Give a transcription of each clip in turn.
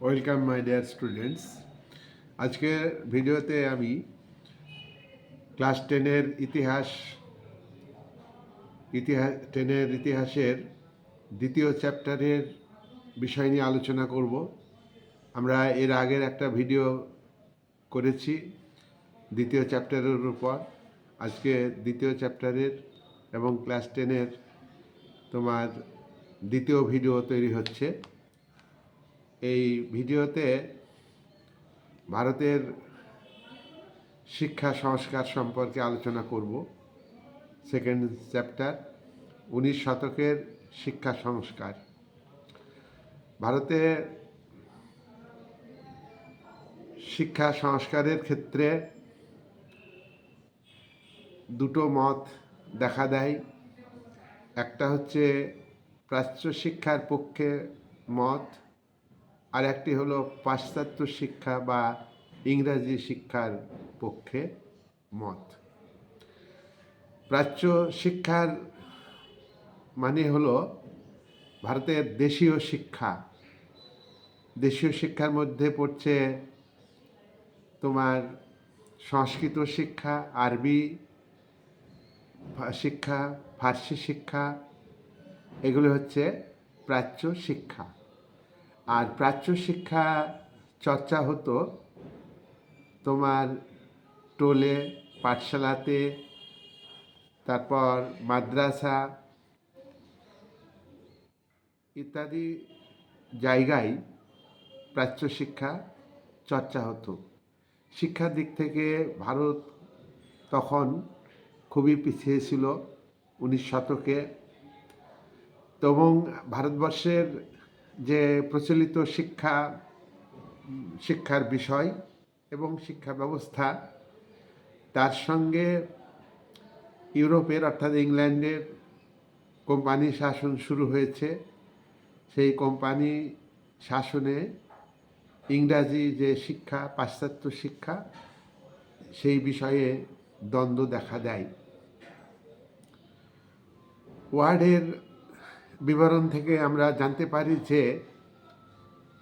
Welcome my dear students আজকের ভিডিওতে আমি ক্লাস টেনের ইতিহাস ইতিহাস টেনের ইতিহাসের দ্বিতীয় চ্যাপ্টারের বিষয় নিয়ে আলোচনা করব। আমরা এর আগের একটা ভিডিও করেছি দ্বিতীয় চ্যাপ্টারের উপর। আজকে দ্বিতীয় চ্যাপ্টারের এবং ক্লাস টেনের তোমার দ্বিতীয় ভিডিও তৈরি হচ্ছে। এই ভিডিওতে ভারতের শিক্ষা সংস্কার সম্পর্কে আলোচনা করব। সেকেন্ড চ্যাপ্টার, উনিশ শতকের শিক্ষা সংস্কার। ভারতে শিক্ষা সংস্কারের ক্ষেত্রে দুটো মত দেখা দেয়। একটা হচ্ছে প্রাচ্য শিক্ষার পক্ষে মত আর একটি হলো পাশ্চাত্য শিক্ষা বা ইংরাজি শিক্ষার পক্ষে মত। প্রাচ্য শিক্ষার মানে হলো ভারতের দেশীয় শিক্ষা। দেশীয় শিক্ষার মধ্যে পড়ছে তোমার সংস্কৃত শিক্ষা, আরবি শিক্ষা, ফার্সি শিক্ষা, এগুলো হচ্ছে প্রাচ্য শিক্ষা। আর প্রাচ্য শিক্ষা চর্চা হতো তোমার টোলে, পাঠশালাতে, তারপর মাদ্রাসা ইত্যাদি জায়গায় প্রাচ্য শিক্ষা চর্চা হতো। শিক্ষার দিক থেকে ভারত তখন খুবই পিছিয়ে ছিল উনিশ শতকে। এবং ভারতবর্ষের যে প্রচলিত শিক্ষা, শিক্ষার বিষয় এবং শিক্ষা ব্যবস্থা, তার সঙ্গে ইউরোপের অর্থাৎ ইংল্যান্ডের কোম্পানি শাসন শুরু হয়েছে। সেই কোম্পানি শাসনে ইংরাজি যে শিক্ষা, পাশ্চাত্য শিক্ষা, সেই বিষয়ে দ্বন্দ্ব দেখা দেয়। ওয়ার্ডের বিবরণ থেকে আমরা জানতে পারি যে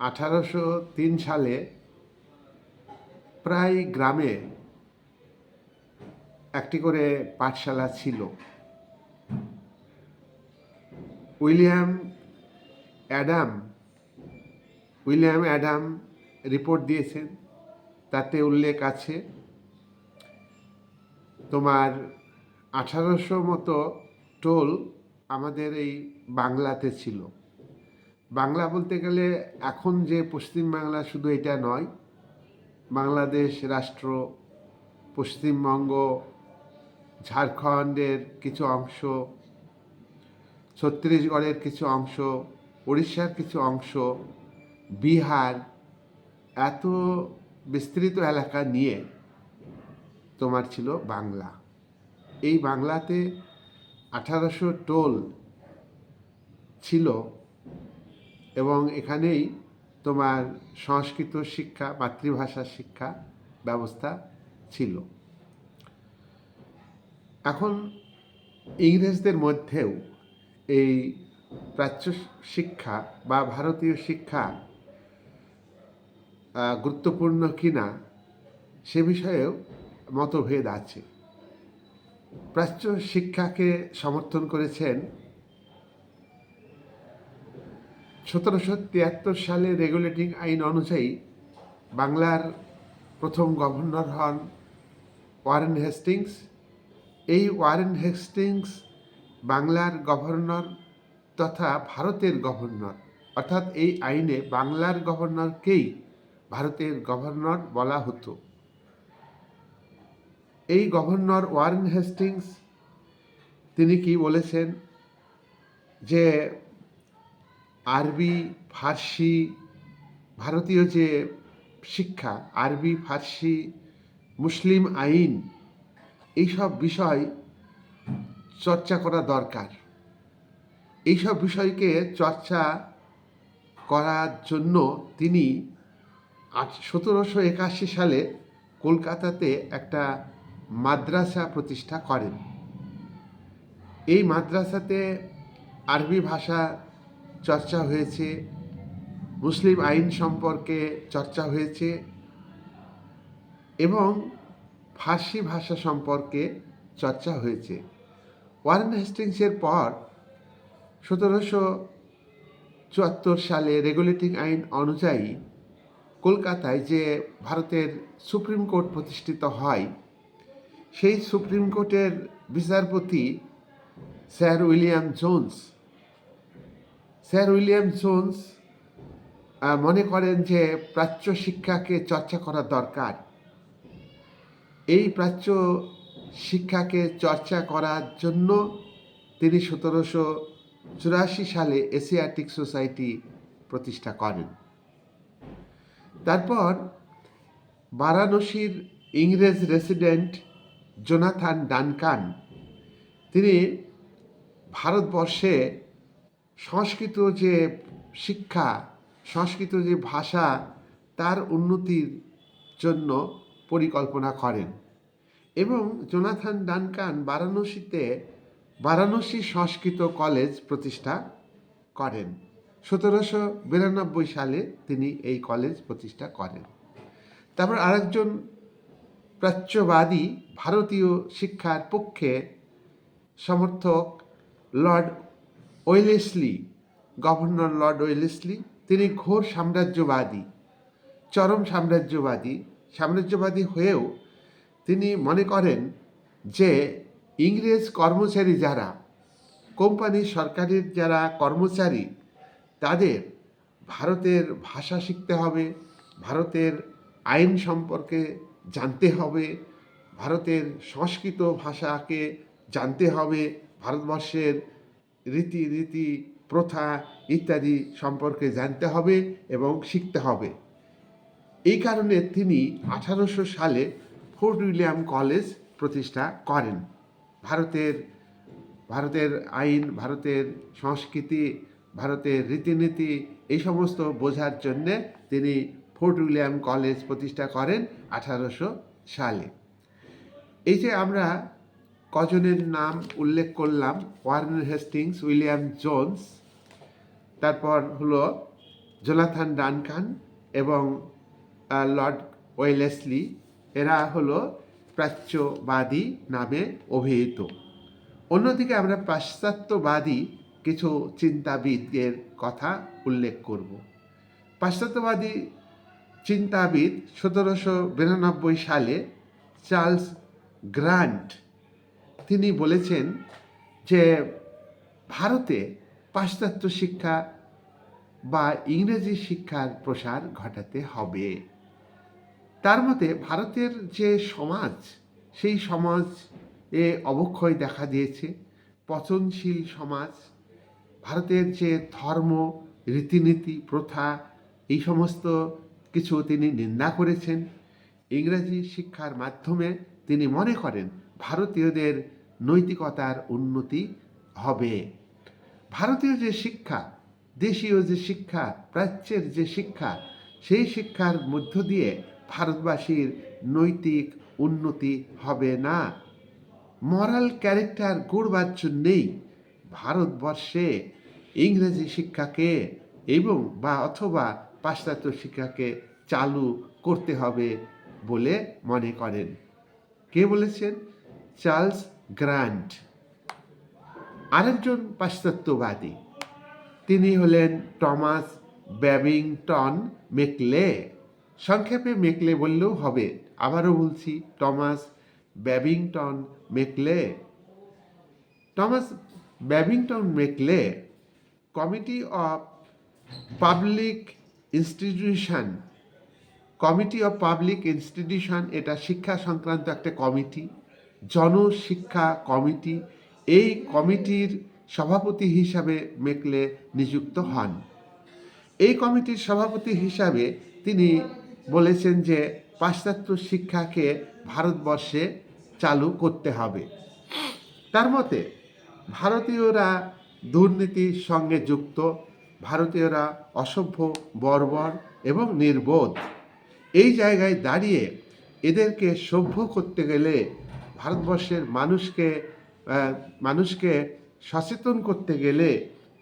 আঠারোশো তিন সালে প্রায় গ্রামে একটি করে পাঠশালা ছিল। William Adam William Adam report দিয়েছেন। তাতে উল্লেখ আছে, তোমার আঠারোশো মতো টোল আমাদের এই বাংলাতে ছিল। বাংলা বলতে গেলে এখন যে পশ্চিমবাংলা শুধু এটা নয়, বাংলাদেশ রাষ্ট্র, পশ্চিমবঙ্গ, ঝাড়খণ্ডের কিছু অংশ, ছত্তিশগড়ের কিছু অংশ উড়িষ্যার কিছু অংশ, বিহার, এত বিস্তৃত এলাকা নিয়ে তোমার ছিল বাংলা। এই বাংলাতে আঠারোশো টোল ছিল এবং এখানেই তোমার সংস্কৃত শিক্ষা, মাতৃভাষা শিক্ষা ব্যবস্থা ছিল। এখন ইংরেজদের মধ্যেও এই প্রাচ্য শিক্ষা বা ভারতীয় শিক্ষা গুরুত্বপূর্ণ কিনা সে বিষয়েও মতভেদ আছে। প্রাচ্য শিক্ষাকে সমর্থন করেছেন সতেরোশো তিয়াত্তর সালে রেগুলেটিং আইন অনুযায়ী বাংলার প্রথম গভর্নর হন ওয়ারেন হেস্টিংস। এই ওয়ারেন হেস্টিংস বাংলার গভর্নর তথা ভারতের গভর্নর, অর্থাৎ এই আইনে বাংলার গভর্নরকেই ভারতের গভর্নর বলা হতো। এই গভর্নর ওয়ারেন হেস্টিংস, তিনি কি বলেছেন যে আরবি, ফার্সি, ভারতীয় যে শিক্ষা, আরবি, ফার্সি, মুসলিম আইন, এইসব বিষয় চর্চা করা দরকার। এইসব বিষয়কে চর্চা করার জন্য তিনি সতেরোশো একাশি সালে কলকাতাতে একটা মাদ্রাসা প্রতিষ্ঠা করেন। এই মাদ্রাসাতে আরবি ভাষা চর্চা হয়েছে, মুসলিম আইন সম্পর্কে চর্চা হয়েছে এবং ফার্সি ভাষা সম্পর্কে চর্চা হয়েছে। ওয়ারেন হেস্টিংসের পর সতেরোশো চুয়াত্তর সালে রেগুলেটিং আইন অনুযায়ী কলকাতায় যে ভারতের সুপ্রিম কোর্ট প্রতিষ্ঠিত হয়, সেই সুপ্রিম কোর্টের বিচারপতি sir William Jones sir William আহ, মনে করেন যে প্রাচ্য শিক্ষাকে চর্চা করা দরকার। এই প্রাচ্য শিক্ষাকে চর্চা করার জন্য তিনি সতেরোশো চুরাশি সালে এশিয়াটিক সোসাইটি প্রতিষ্ঠা করেন। তারপর বারাণসীর ইংরেজ রেসিডেন্ট জোনাথান ডানকান তিনি ভারতবর্ষে সংস্কৃত যে শিক্ষা, সংস্কৃত যে ভাষা, তার উন্নতির জন্য পরিকল্পনা করেন। এবং জোনাথান ডানকান বারাণসীতে বারাণসী সংস্কৃত কলেজ প্রতিষ্ঠা করেন। সতেরোশো বিরানব্বই সালে তিনি এই কলেজ প্রতিষ্ঠা করেন। তারপর আরেকজন প্রাচ্যবাদী ভারতীয় শিক্ষার পক্ষে সমর্থক Lord Wellesley, governor Lord Wellesley, তিনি ঘোর সাম্রাজ্যবাদী, চরম সাম্রাজ্যবাদী সাম্রাজ্যবাদী হয়েও তিনি মনে করেন যে ইংরেজ কর্মচারী যারা কোম্পানি সরকারের যারা কর্মচারী, তাদের ভারতের ভাষা শিখতে হবে, ভারতের আইন সম্পর্কে জানতে হবে, ভারতের সংস্কৃত ভাষাকে জানতে হবে, ভারতবর্ষের রীতি রীতি প্রথা ইত্যাদি সম্পর্কে জানতে হবে এবং শিখতে হবে। এই কারণে তিনি আঠারোশো সালে ফোর্ট উইলিয়াম কলেজ প্রতিষ্ঠা করেন। ভারতের ভারতের আইন, ভারতের সংস্কৃতি, ভারতের রীতিনীতি এই সমস্ত বোঝার জন্যে তিনি ফোর্ট উইলিয়াম কলেজ প্রতিষ্ঠা করেন আঠারোশো সালে। এই যে আমরা কজনের নাম উল্লেখ করলাম, ওয়ারেন হেস্টিংস, উইলিয়াম জোন্স, তারপর হলো জোনাথান ডানকান এবং লর্ড ওয়েলেসলি। এরা হলো প্রাচ্যবাদী নামে অভিহিত। অন্যদিকে আমরা পাশ্চাত্যবাদী কিছু চিন্তাবিদদের কথা উল্লেখ করব। পাশ্চাত্যবাদী চিন্তাবিদ সতেরোশো বিরানব্বই সালে চার্লস গ্রান্ট তিনি বলেছেন যে ভারতে পাশ্চাত্য শিক্ষা বা ইংরেজি শিক্ষার প্রসার ঘটাতে হবে। তার মতে ভারতের যে সমাজ, সেই সমাজ এ অবক্ষয় দেখা দিয়েছে। পচনশীল সমাজ, ভারতের যে ধর্ম, রীতিনীতি, প্রথা, এই সমস্ত কিছু তিনি নিন্দা করেছেন। ইংরেজি শিক্ষার মাধ্যমে তিনি মনে করেন ভারতীয়দের নৈতিকতার উন্নতি হবে। ভারতীয় যে শিক্ষা, দেশীয় যে শিক্ষা, প্রাচ্যের যে শিক্ষা, সেই শিক্ষার মধ্য দিয়ে ভারতবাসীর নৈতিক উন্নতি হবে না। মরাল ক্যারেক্টার গড়বার জন্যেই ভারতবর্ষে ইংরেজি শিক্ষাকে এবং বা অথবা পাশ্চাত্য শিক্ষাকে চালু করতে হবে বলে মনে করেন। কে বলেছেন? চার্লস গ্রান্ট আরেকজন পাশ্চাত্যবাদী, তিনি হলেন টমাস ব্যাবিংটন মেকলে। সংক্ষেপে মেকলে বললেও হবে, আবারও বলছি, Thomas Babington Macaulay. Thomas Babington Macaulay committee of public institution, committee of public institution, এটা শিক্ষা সংক্রান্ত একটা কমিটি। জনশিক্ষা কমিটি, এই কমিটির সভাপতি হিসাবে মেকলে নিযুক্ত হন। এই কমিটির সভাপতি হিসাবে তিনি বলেছেন যে পাশ্চাত্য শিক্ষাকে ভারতবর্ষে চালু করতে হবে। তার মতে, ভারতীয়রা দুর্নীতির সঙ্গে যুক্ত, ভারতীয়রা অসভ্য, বর্বর এবং নির্বোধ। এই জায়গায় দাঁড়িয়ে এদেরকে সভ্য করতে গেলে ভারতবর্ষের মানুষকে মানুষকে সচেতন করতে গেলে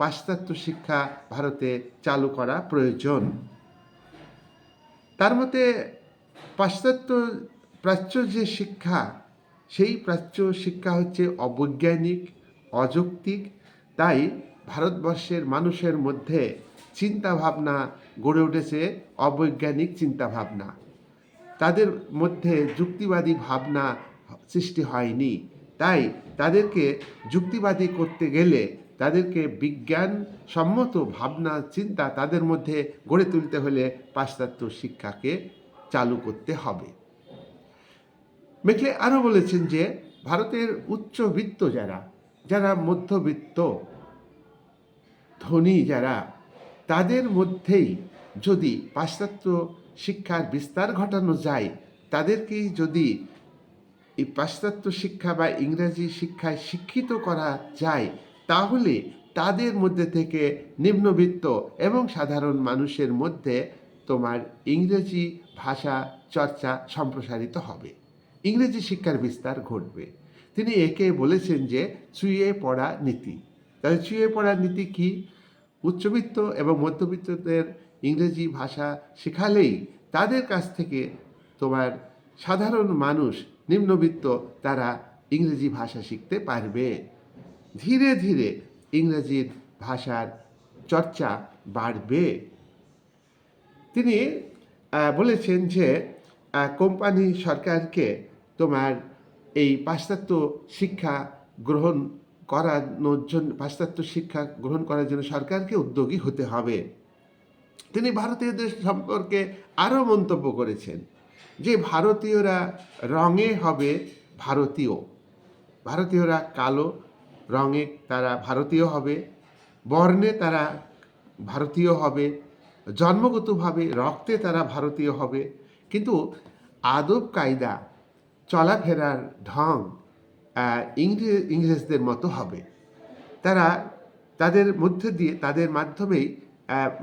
পাশ্চাত্য শিক্ষা ভারতে চালু করা প্রয়োজন। তার মতে পাশ্চাত্য প্রাচ্য যে শিক্ষা, সেই প্রাচ্য শিক্ষা হচ্ছে অবৈজ্ঞানিক, অযৌক্তিক। তাই ভারতবর্ষের মানুষের মধ্যে চিন্তা ভাবনা গড়ে উঠেছে অবৈজ্ঞানিক চিন্তা ভাবনা তাদের মধ্যে যুক্তিবাদী ভাবনা সৃষ্টি হয়নি। তাই তাদেরকে যুক্তিবাদী করতে গেলে তাদেরকে বিজ্ঞান সম্মত ভাবনা, চিন্তা তাদের মধ্যে গড়ে তুলতে হলে পাশ্চাত্য শিক্ষাকে চালু করতে হবে। মেকলে আরও বলেছেন যে, ভারতের উচ্চবিত্ত যারা যারা মধ্যবিত্ত, ধনী যারা, তাদের মধ্যেই যদি পাশ্চাত্য শিক্ষার বিস্তার ঘটানো যায়, তাদেরকেই যদি এই পাশ্চাত্য শিক্ষা বা ইংরেজি শিক্ষায় শিক্ষিত করা যায়, তাহলে তাদের মধ্যে থেকে নিম্নবিত্ত এবং সাধারণ মানুষের মধ্যে তোমার ইংরেজি ভাষা চর্চা সম্প্রসারিত হবে। ইংরেজি শিক্ষার বিস্তার ঘটবে। তিনি একে বলেছেন যে চুইয়ে পড়া নীতি। তাহলে চুইয়ে পড়ার নীতি কি? উচ্চবিত্ত এবং মধ্যবিত্তদের ইংরেজি ভাষা শেখালেই তাদের কাছ থেকে তোমার সাধারণ মানুষ নিম্নবিত্ত তারা ইংরেজি ভাষা শিখতে পারবে। ধীরে ধীরে ইংরেজির ভাষার চর্চা বাড়বে। তিনি বলেছেন যে কোম্পানি সরকারকে তোমার এই পাশ্চাত্য শিক্ষা গ্রহণ করানোর জন্য, পাশ্চাত্য শিক্ষা গ্রহণ করার জন্য সরকারকে উদ্যোগী হতে হবে। তিনি ভারতীয়দের সম্পর্কে আরও মন্তব্য করেছেন। যে ভারতীয়রা রঙে হবে ভারতীয়। ভারতীয়রা কালো রঙে তারা ভারতীয় হবে, বর্ণে তারা ভারতীয় হবে, জন্মগতভাবে রক্তে তারা ভারতীয় হবে। কিন্তু আদব কায়দা, চলাফেরার ঢং ইংরেজ ইংরেজদের মতো হবে। তারা তাদের মধ্যে দিয়ে, তাদের মাধ্যমেই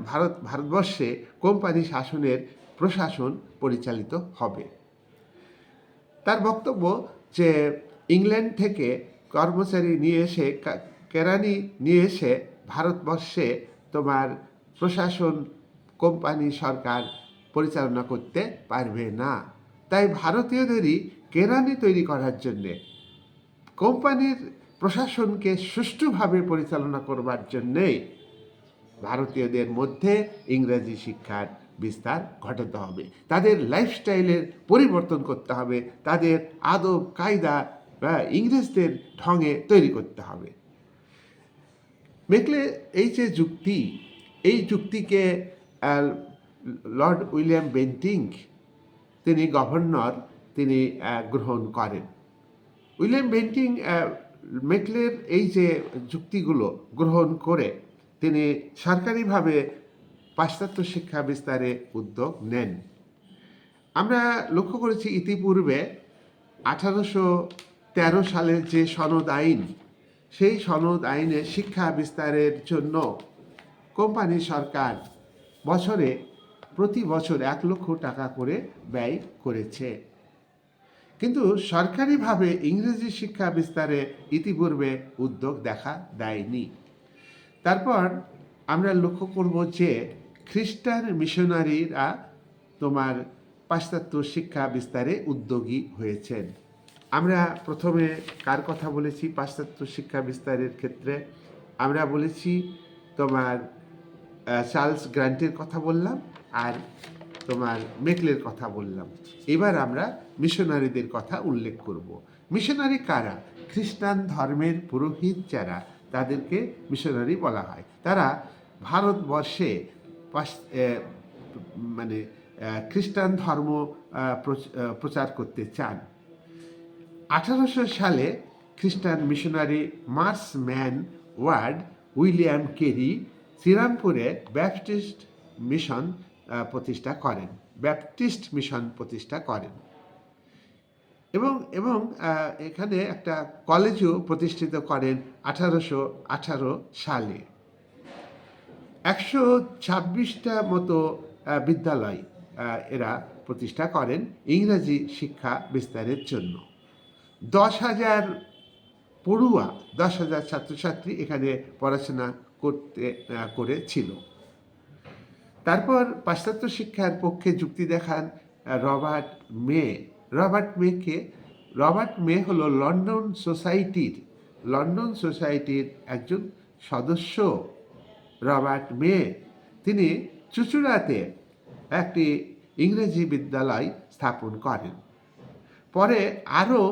ভারত, ভারতবর্ষে কোম্পানি শাসনের প্রশাসন পরিচালিত হবে। তার বক্তব্য যে ইংল্যান্ড থেকে কর্মচারী নিয়ে এসে কেরানি নিয়ে এসে ভারতবর্ষে তোমার প্রশাসন কোম্পানি সরকার পরিচালনা করতে পারবে না। তাই ভারতীয়দেরই কেরানি তৈরি করার জন্যে, কোম্পানির প্রশাসনকে সুষ্ঠুভাবে পরিচালনা করবার জন্যেই ভারতীয়দের মধ্যে ইংরেজি শিক্ষার বিস্তার ঘটাতে হবে। তাদের লাইফস্টাইলের পরিবর্তন করতে হবে। তাদের আদব, কায়দা বা ইংরেজদের ঢঙে তৈরি করতে হবে। মেকলে এই যে যুক্তি, এই যুক্তিকে লর্ড উইলিয়াম বেন্টিং তিনি গভর্নর, তিনি গ্রহণ করেন। উইলিয়াম বেন্টিং মেকলের এই যে যুক্তিগুলো গ্রহণ করে, তিনি সরকারিভাবে পাশ্চাত্য শিক্ষা বিস্তারে উদ্যোগ নেন। আমরা লক্ষ্য করেছি ইতিপূর্বে আঠারোশো তেরো সালের যে সনদ আইন, সেই সনদ আইনে শিক্ষা বিস্তারের জন্য কোম্পানি সরকার বছরে প্রতি বছর এক লক্ষ টাকা করে ব্যয় করেছে। কিন্তু সরকারিভাবে ইংরেজি শিক্ষা বিস্তারে ইতিপূর্বে উদ্যোগ দেখা দেয়নি। তারপর আমরা লক্ষ্য করব যে খ্রিস্টান মিশনারিরা তোমার পাশ্চাত্য শিক্ষা বিস্তারে উদ্যোগী হয়েছেন। আমরা প্রথমে কার কথা বলেছি পাশ্চাত্য শিক্ষা বিস্তারের ক্ষেত্রে? আমরা বলেছি তোমার চার্লস গ্রান্টের কথা বললাম আর তোমার মেকলের কথা বললাম। এবার আমরা মিশনারিদের কথা উল্লেখ করব। মিশনারি কারা? খ্রিস্টান ধর্মের পুরোহিত যারা, তাদেরকে মিশনারি বলা হয়। তারা ভারতবর্ষে মানে খ্রিস্টান ধর্ম প্রচ- প্রচার করতে চান। আঠারোশো সালে খ্রিস্টান missionary Marshman Ward William Carey শ্রীরামপুরে Baptist mission প্রতিষ্ঠা করেন। ব্যাপটিস্ট মিশন প্রতিষ্ঠা করেন। এবং এবং এখানে একটা কলেজও প্রতিষ্ঠিত করেন আঠারোশো আঠারো সালে। একশো ছাব্বিশটা মতো বিদ্যালয় এরা প্রতিষ্ঠা করেন ইংরাজি শিক্ষা বিস্তারের জন্য। দশ হাজার পড়ুয়া, দশ হাজার ছাত্রছাত্রী এখানে পড়াশোনা করতে করেছিল। তারপর পাশ্চাত্য শিক্ষার পক্ষে যুক্তি দেখান রবার্ট মে। রবার্ট মেকে, রবার্ট মে হলো লন্ডন সোসাইটির লন্ডন সোসাইটির একজন সদস্য। রবার্ট মে, তিনি চুচুড়াতে একটি ইংরেজি বিদ্যালয় স্থাপন করেন। পরে আরও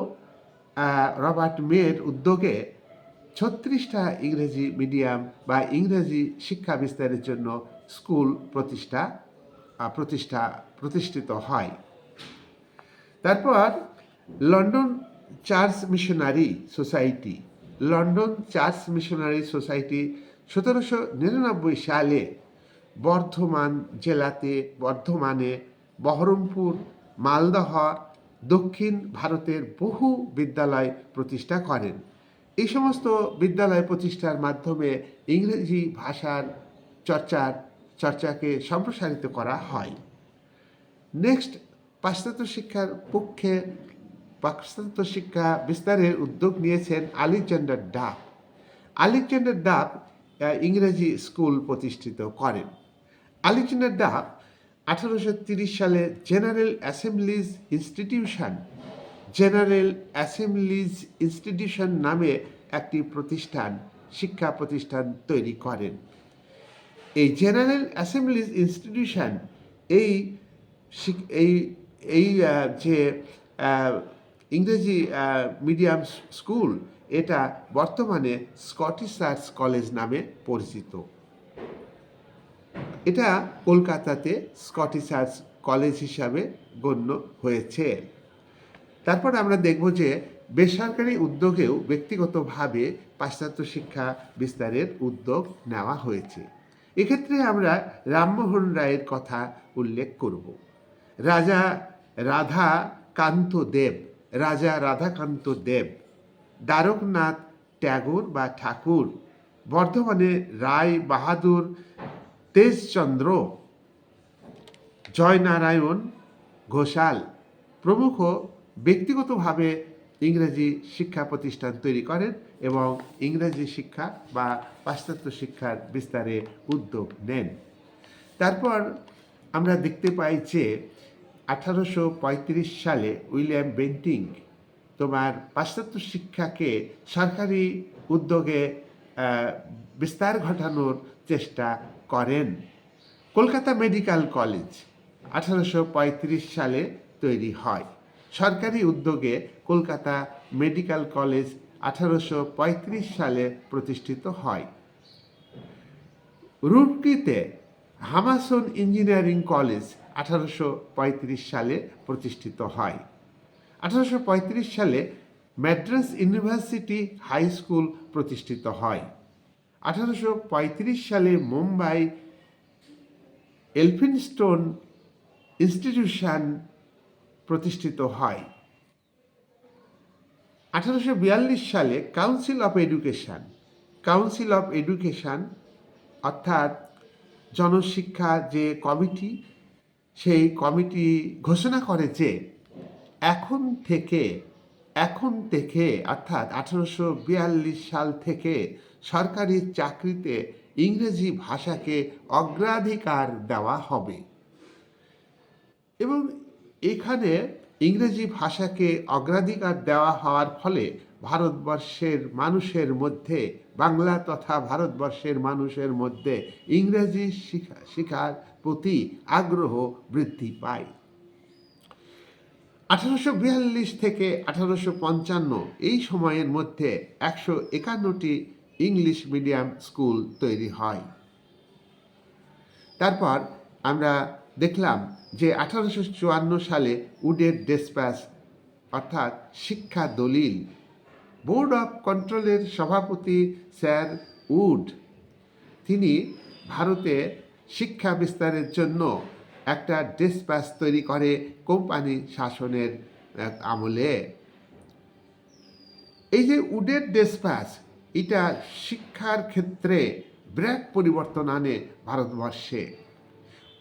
রবার্ট মেয়ের উদ্যোগে ছত্রিশটা ইংরেজি মিডিয়াম বা ইংরেজি শিক্ষা বিস্তারের জন্য স্কুল প্রতিষ্ঠা প্রতিষ্ঠা প্রতিষ্ঠিত হয়। তারপর London Church Missionary Society, London Church Missionary Society সতেরোশো নিরানব্বই সালে বর্ধমান জেলাতে, বর্ধমানে বহরমপুর, মালদহ, দক্ষিণ ভারতের বহু বিদ্যালয় প্রতিষ্ঠা করেন। এই সমস্ত বিদ্যালয় প্রতিষ্ঠার মাধ্যমে ইংরেজি ভাষার চর্চার, চর্চাকে সম্প্রসারিত করা হয়। নেক্সট, পাশ্চাত্য শিক্ষার পক্ষে পাশ্চাত্য শিক্ষা বিস্তারের উদ্যোগ নিয়েছেন আলেকজান্ডার ডাব আলেকজান্ডার ডাব ইংরেজি স্কুল প্রতিষ্ঠিত করেন। আলেকজান্ডার ডাব আঠারোশো তিরিশ সালে General Assemblies Institution, General Assemblies Institution নামে একটি প্রতিষ্ঠান, শিক্ষা প্রতিষ্ঠান তৈরি করেন। এই জেনারেল অ্যাসেম্বলিজ ইনস্টিটিউশন এই এই এই যে ইংরেজি মিডিয়াম স্কুল এটা বর্তমানে স্কটিশ আর্টস কলেজ নামে পরিচিত। এটা কলকাতাতে স্কটিশ আর্টস কলেজ হিসাবে গণ্য হয়েছে। তারপর আমরা দেখব যে বেসরকারি উদ্যোগেও ব্যক্তিগতভাবে পাশ্চাত্য শিক্ষা বিস্তারের উদ্যোগ নেওয়া হয়েছে। এক্ষেত্রে আমরা রামমোহন রায়ের কথা উল্লেখ করব। রাজা রাধা কান্ত দেব, রাজা রাধাকান্ত দেব দ্বারকনাথ ট্যাগর বা ঠাকুর, বর্ধমানে রায় বাহাদুর তেজচন্দ্র, জয়নারায়ণ ঘোষাল প্রমুখ ব্যক্তিগতভাবে ইংরেজি শিক্ষা প্রতিষ্ঠান তৈরি করেন এবং ইংরেজি শিক্ষা বা পাশ্চাত্য শিক্ষার বিস্তারে উদ্যোগ নেন। তারপর আমরা দেখতে পাই যে আঠারোশো পঁয়ত্রিশ সালে উইলিয়াম বেন্টিং তোমার পাশ্চাত্য শিক্ষাকে সরকারি উদ্যোগে বিস্তার ঘটানোর চেষ্টা করেন। কলকাতা মেডিকেল কলেজ আঠারোশো পঁয়ত্রিশ সালে তৈরি হয়। সরকারি উদ্যোগে কলকাতা মেডিকেল কলেজ আঠারোশো পঁয়ত্রিশ সালে প্রতিষ্ঠিত হয়। রুরকিতে হামাসন ইঞ্জিনিয়ারিং কলেজ আঠারোশো পঁয়ত্রিশ সালে প্রতিষ্ঠিত হয়। আঠারোশো পঁয়ত্রিশ সালে ম্যাড্রাস ইউনিভার্সিটি হাই স্কুল প্রতিষ্ঠিত হয়। আঠারোশো পঁয়ত্রিশ সালে মুম্বাই এলফিনস্টোন ইনস্টিটিউশন প্রতিষ্ঠিত হয়। আঠারোশো বিয়াল্লিশ সালে Council of Education, Council of Education অর্থাৎ জনশিক্ষা যে কমিটি, সেই কমিটি ঘোষণা করে যে এখন থেকে এখন থেকে, অর্থাৎ আঠারোশো বিয়াল্লিশ সাল থেকে সরকারি চাকরিতে ইংরেজি ভাষাকে অগ্রাধিকার দেওয়া হবে। এবং এখানে ইংরেজি ভাষাকে অগ্রাধিকার দেওয়া হওয়ার ফলে ভারতবর্ষের মানুষের মধ্যে, বাংলা তথা ভারতবর্ষের মানুষের মধ্যে ইংরেজি শিখা, শেখার প্রতি আগ্রহ বৃদ্ধি পায়। আঠারোশো বিয়াল্লিশ থেকে আঠারোশো পঞ্চান্ন এই সময়ের মধ্যে একশো একান্নটি ইংলিশ মিডিয়াম স্কুল তৈরি হয়। তারপর আমরা দেখলাম যে আঠারোশো চুয়ান্ন সালে উডের ডেসপ্যাস অর্থাৎ শিক্ষা দলিল, বোর্ড অফ কন্ট্রোলের সভাপতি স্যার উড, তিনি ভারতে শিক্ষা বিস্তারের জন্য একটা ডেসপ্যাস তৈরি করে কোম্পানি শাসনের আমলে। এই যে উডের ডেসপ্যাস এটা শিক্ষার ক্ষেত্রে ব্র্যাক পরিবর্তন আনে ভারতবর্ষে।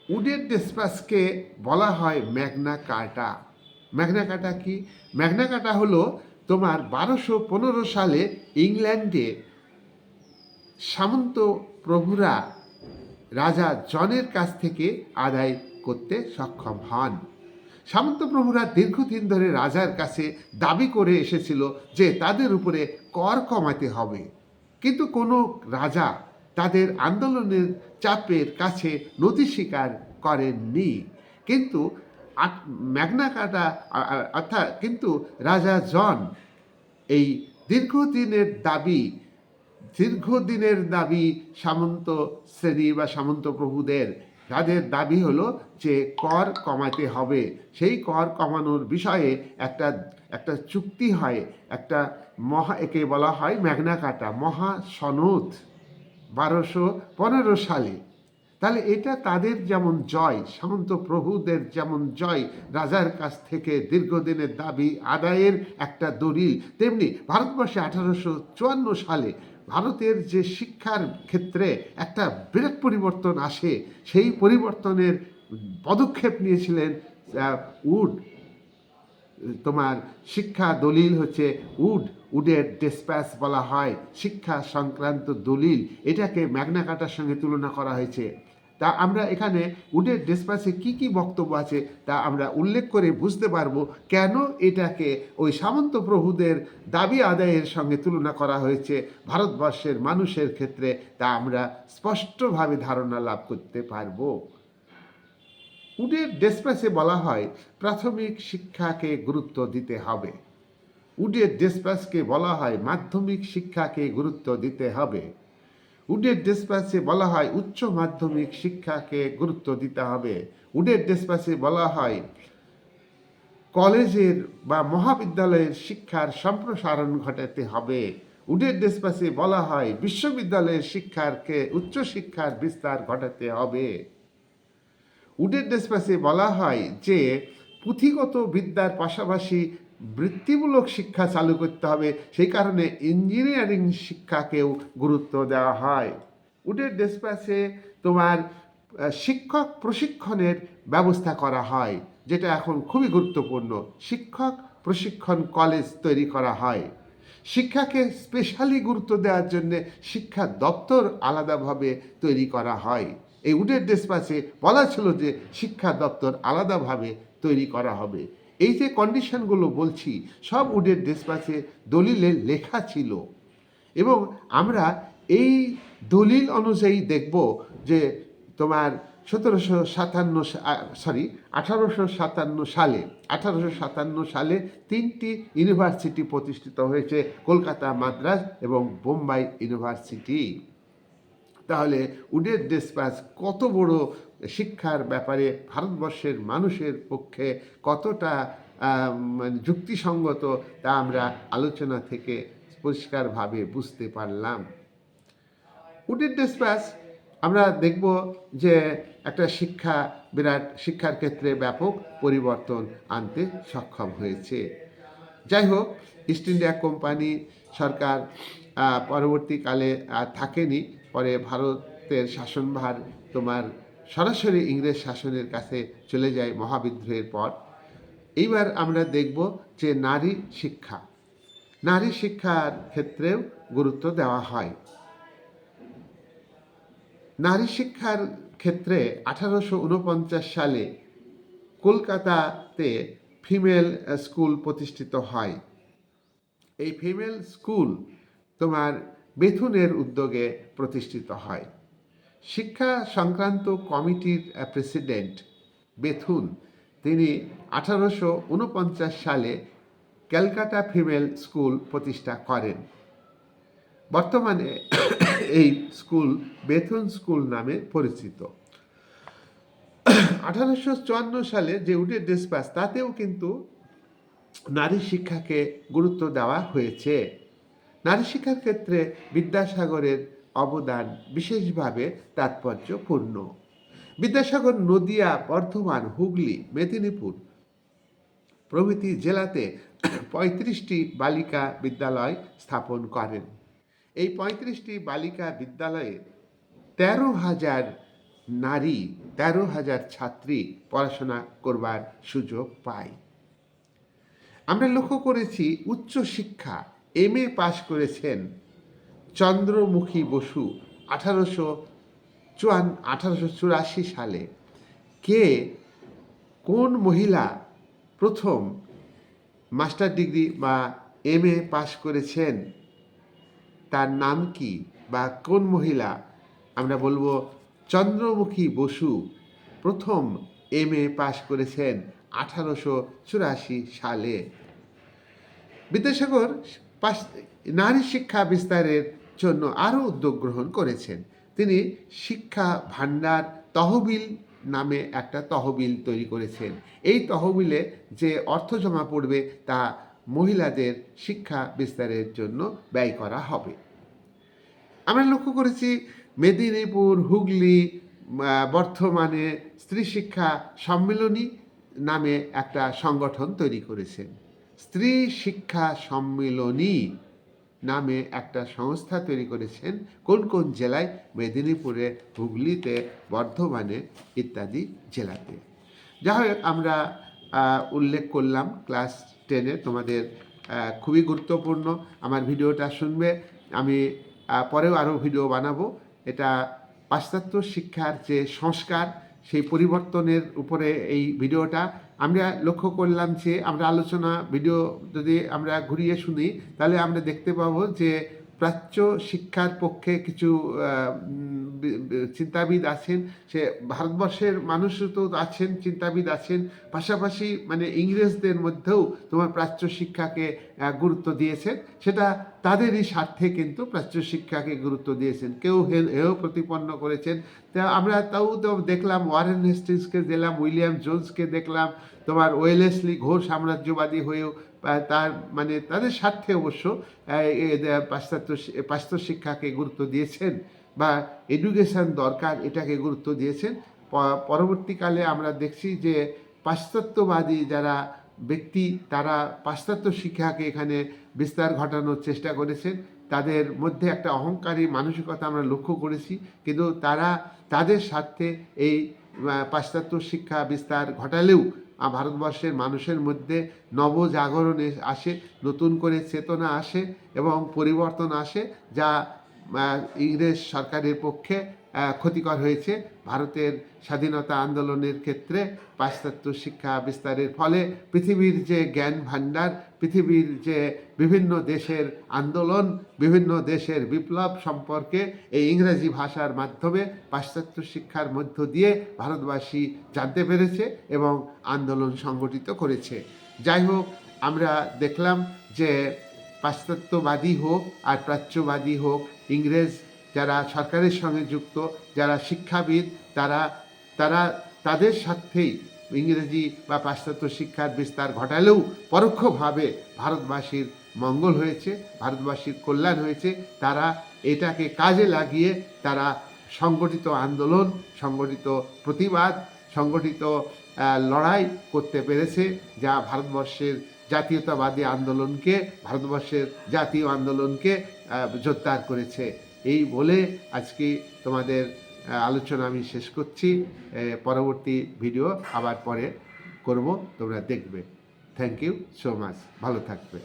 উডের ডেসপ্যাসকে বলা হয় ম্যাগনা কার্টা। ম্যাগনা কার্টা কি? ম্যাগনা কার্টা হলো তোমার বারোশো পনেরো সালে ইংল্যান্ডে সামন্ত প্রভুরা রাজা জনের কাছ থেকে আদায় করতে সক্ষম হন। সামন্ত প্রভুরা দীর্ঘদিন ধরে রাজার কাছে দাবি করে এসেছিল যে তাদের উপরে কর কমাতে হবে। কিন্তু কোনো রাজা তাদের আন্দোলনের চাপের কাছে নথি স্বীকার করেননি। কিন্তু ম্যাগনা কাটা অর্থাৎ কিন্তু রাজা জন এই দীর্ঘদিনের দাবি দীর্ঘদিনের দাবি সামন্ত শ্রেণি বা সামন্ত প্রভুদের তাদের দাবি হলো যে কর কমাতে হবে, সেই কর কমানোর বিষয়ে একটা একটা চুক্তি হয়, একটা মহা, একে বলা হয় ম্যাগনা কাটা, মহা সনদ বারোশো পনেরো সালে। তাহলে এটা তাদের যেমন জয়, সামন্ত প্রভুদের যেমন জয়, রাজার কাছ থেকে দীর্ঘদিনের দাবি আদায়ের একটা দলিল, তেমনি ভারতবর্ষে আঠারোশো চুয়ান্ন সালে ভারতের যে শিক্ষার ক্ষেত্রে একটা বিরাট পরিবর্তন আসে, সেই পরিবর্তনের পদক্ষেপ নিয়েছিলেন উড। তোমার শিক্ষা দলিল হচ্ছে উড, উডের ডেসপ্যাচ বলা হয়, শিক্ষা সংক্রান্ত দলিল। এটাকে ম্যাগনাকাটার সঙ্গে তুলনা করা হয়েছে। তা আমরা এখানে উডের ডেসপ্যাচে কি কি বক্তব্য আছে তা আমরা উল্লেখ করে বুঝতে পারব কেন এটাকে ওই সামন্ত প্রভুদের দাবি আদায়ের সঙ্গে তুলনা করা হয়েছে ভারতবর্ষের মানুষের ক্ষেত্রে তা আমরা স্পষ্টভাবে ধারণা লাভ করতে পারব। উডের ডেসপ্যাচে বলা হয় প্রাথমিক শিক্ষাকে গুরুত্ব দিতে হবে। উডের ডেসপ্যাচকে বলা হয় মাধ্যমিক শিক্ষাকে গুরুত্ব দিতে হবে। উডের ডেসপ্যাচে বলা হয় উচ্চ মাধ্যমিক শিক্ষাকে গুরুত্ব দিতে হবে। উডের ডেসপ্যাচে বলা হয় কলেজের বা মহাবিদ্যালয়ের শিক্ষার সম্প্রসারণ ঘটাতে হবে। উডের ডেসপ্যাচে বলা হয় বিশ্ববিদ্যালয়ের শিক্ষারকে উচ্চশিক্ষার বিস্তার ঘটাতে হবে। উডের ডেসপ্যাসে বলা হয় যে পুঁথিগত বিদ্যার পাশাপাশি বৃত্তিমূলক শিক্ষা চালু করতে হবে। সেই কারণে ইঞ্জিনিয়ারিং শিক্ষাকেও গুরুত্ব দেওয়া হয়। উডের ডেসপ্যাসে তোমার শিক্ষক প্রশিক্ষণের ব্যবস্থা করা হয়, যেটা এখন খুবই গুরুত্বপূর্ণ। শিক্ষক প্রশিক্ষণ কলেজ তৈরি করা হয়। শিক্ষাকে স্পেশালি গুরুত্ব দেওয়ার জন্য শিক্ষা দপ্তর আলাদাভাবে তৈরি করা হয়। এই উডের ডেসপাসে বলা ছিল যে শিক্ষা দপ্তর আলাদাভাবে তৈরি করা হবে। এই যে কন্ডিশনগুলো বলছি, সব উডের ডেসপাসে দলিলে লেখা ছিল। এবং আমরা এই দলিল অনুযায়ী দেখব যে তোমার সতেরোশো সাতান্ন সরি আঠারোশো সাতান্ন সালে, আঠারোশো সাতান্ন সালে তিনটি ইউনিভার্সিটি প্রতিষ্ঠিত হয়েছে, কলকাতা মাদ্রাজ এবং বোম্বাই ইউনিভার্সিটি তাহলে উডের ডেসপাস কত বড় শিক্ষার ব্যাপারে ভারতবর্ষের মানুষের পক্ষে কতটা মানে যুক্তিসঙ্গত তা আমরা আলোচনা থেকে পরিষ্কারভাবে বুঝতে পারলাম। উডের ডেসপাস আমরা দেখব যে একটা শিক্ষা বিরাট শিক্ষার ক্ষেত্রে ব্যাপক পরিবর্তন আনতে সক্ষম হয়েছে। যাই হোক ইস্ট ইন্ডিয়া কোম্পানি সরকার পরবর্তীকালে থাকেনি। পরে ভারতের শাসনভার তোমার সরাসরি ইংরেজ শাসনের কাছে চলে যায় মহাবিদ্রোহের পর। এইবার আমরা দেখব যে নারী শিক্ষা, নারী শিক্ষার ক্ষেত্রেও গুরুত্ব দেওয়া হয়। নারী শিক্ষার ক্ষেত্রে আঠারোশো উনপঞ্চাশ সালে কলকাতাতে ফিমেল স্কুল প্রতিষ্ঠিত হয়। এই ফিমেল স্কুল তোমার বেথুনের উদ্যোগে প্রতিষ্ঠিত হয়। শিক্ষা সংক্রান্ত কমিটির প্রেসিডেন্ট বেথুন, তিনি আঠারোশো উনপঞ্চাশ সালে ক্যালকাটা ফিমেল স্কুল প্রতিষ্ঠা করেন। বর্তমানে এই স্কুল বেথুন স্কুল নামে পরিচিত। আঠারোশো চুয়ান্ন সালে যে উডের ডেসপাস তাতেও কিন্তু নারী শিক্ষাকে গুরুত্ব দেওয়া হয়েছে। নারী শিক্ষার ক্ষেত্রে বিদ্যাসাগরের অবদান বিশেষভাবে তাৎপর্যপূর্ণ। বিদ্যাসাগর, নদিয়া, বর্ধমান, হুগলি, মেদিনীপুর প্রভৃতি জেলাতে পঁয়ত্রিশটি বালিকা বিদ্যালয় স্থাপন করেন। এই পঁয়ত্রিশটি বালিকা বিদ্যালয়ে তেরো হাজার নারী, তেরো হাজার ছাত্রী পড়াশোনা করবার সুযোগ পায়। আমরা লক্ষ্য করেছি উচ্চ শিক্ষা এম এ পাশ করেছেন চন্দ্রমুখী বসু আঠারোশো চুয়ান, আঠারোশো চুরাশি সালে কে কোন মহিলা প্রথম মাস্টার ডিগ্রি বা এম এ পাশ করেছেন? তার নাম কি বা কোন মহিলা? আমরা বলব চন্দ্রমুখী বসু প্রথম এম এ পাশ করেছেন আঠারোশো চুরাশি সালে। বিদ্যাসাগর নারী শিক্ষা বিস্তারের জন্য আরও উদ্যোগ গ্রহণ করেছেন। তিনি শিক্ষা ভাণ্ডার তহবিল নামে একটা তহবিল তৈরি করেছেন। এই তহবিলে যে অর্থ জমা পড়বে তা মহিলাদের শিক্ষা বিস্তারের জন্য ব্যয় করা হবে। আমরা লক্ষ্য করেছি মেদিনীপুর, হুগলি বর্ধমানে স্ত্রী শিক্ষা সম্মেলনী নামে একটা সংগঠন তৈরি করেছেন স্ত্রী শিক্ষা সম্মেলনী নামে একটা সংস্থা তৈরি করেছেন কোন কোন জেলায়? মেদিনীপুরে, হুগলিতে, বর্ধমানে ইত্যাদি জেলাতে। যা হোক, আমরা উল্লেখ করলাম ক্লাস টেনে তোমাদের খুবই গুরুত্বপূর্ণ। আমার ভিডিওটা শুনবে। আমি পরেও আরও ভিডিও বানাবো। এটা পাশ্চাত্য শিক্ষার যে সংস্কার, সেই পরিবর্তনের উপরে এই ভিডিওটা আমরা লক্ষ্য করলাম যে আমরা আলোচনা ভিডিও যদি আমরা ঘুরিয়ে শুনি, তাহলে আমরা দেখতে পাবো যে প্রাচ্য শিক্ষার পক্ষে কিছু চিন্তাবিদ আছেন। সে ভারতবর্ষের মানুষও তো আছেন, চিন্তাবিদ আছেন। পাশাপাশি মানে ইংরেজদের মধ্যেও তোমার প্রাচ্য শিক্ষাকে গুরুত্ব দিয়েছেন। সেটা তাদেরই স্বার্থে কিন্তু প্রাচ্য শিক্ষাকে গুরুত্ব দিয়েছেন। কেউ হে- হেয় প্রতিপন্ন করেছেন। তা আমরা তাও তো দেখলাম ওয়ারেন হেস্টিংসকে দেখলাম, উইলিয়াম জোন্সকে দেখলাম, তোমার ওয়েলেসলি ঘোর সাম্রাজ্যবাদী হয়েও তার মানে তাদের স্বার্থে অবশ্য পাশ্চাত্য পাশ্চাত্য শিক্ষাকে গুরুত্ব দিয়েছেন বা এডুকেশন দরকার এটাকে গুরুত্ব দিয়েছেন। পরবর্তীকালে আমরা দেখছি যে পাশ্চাত্যবাদী যারা ব্যক্তি, তারা পাশ্চাত্য শিক্ষাকে এখানে বিস্তার ঘটানোর চেষ্টা করেছেন। তাদের মধ্যে একটা অহংকারী মানসিকতা আমরা লক্ষ্য করেছি, কিন্তু তারা তাদের স্বার্থে এই পাশ্চাত্য শিক্ষা বিস্তার ঘটালেও ভারতবর্ষের মানুষের মধ্যে নবজাগরণ আসে, নতুন করে চেতনা আসে এবং পরিবর্তন আসে যা ইংরেজ সরকারের পক্ষে ক্ষতিকর হয়েছে। ভারতের স্বাধীনতা আন্দোলনের ক্ষেত্রে পাশ্চাত্য শিক্ষা বিস্তারের ফলে পৃথিবীর যে জ্ঞান ভাণ্ডার, পৃথিবীর যে বিভিন্ন দেশের আন্দোলন, বিভিন্ন দেশের বিপ্লব সম্পর্কে এই ইংরেজি ভাষার মাধ্যমে পাশ্চাত্য শিক্ষার মধ্য দিয়ে ভারতবাসী জানতে পেরেছে এবং আন্দোলন সংগঠিত করেছে। যাই হোক, আমরা দেখলাম যে পাশ্চাত্যবাদী হোক আর প্রাচ্যবাদী হোক ইংরেজ যারা সরকারের সঙ্গে যুক্ত, যারা শিক্ষাবিদ, তারা তারা তাদের সাথেই ইংরেজি বা পাশ্চাত্য শিক্ষার বিস্তার ঘটালেও পরোক্ষভাবে ভারতবাসীর মঙ্গল হয়েছে, ভারতবাসীর কল্যাণ হয়েছে। তারা এটাকে কাজে লাগিয়ে তারা সংগঠিত আন্দোলন, সংগঠিত প্রতিবাদ, সংগঠিত লড়াই করতে পেরেছে, যা ভারতবর্ষের জাতীয়তাবাদী আন্দোলনকে, ভারতবর্ষের জাতীয় আন্দোলনকে জোরদার করেছে। এই বলে আজকে তোমাদের আলোচনা আমি শেষ করছি। পরবর্তী ভিডিও আবার পরে করব, তোমরা দেখবে। থ্যাংক ইউ সো মাচ ভালো থাকবে।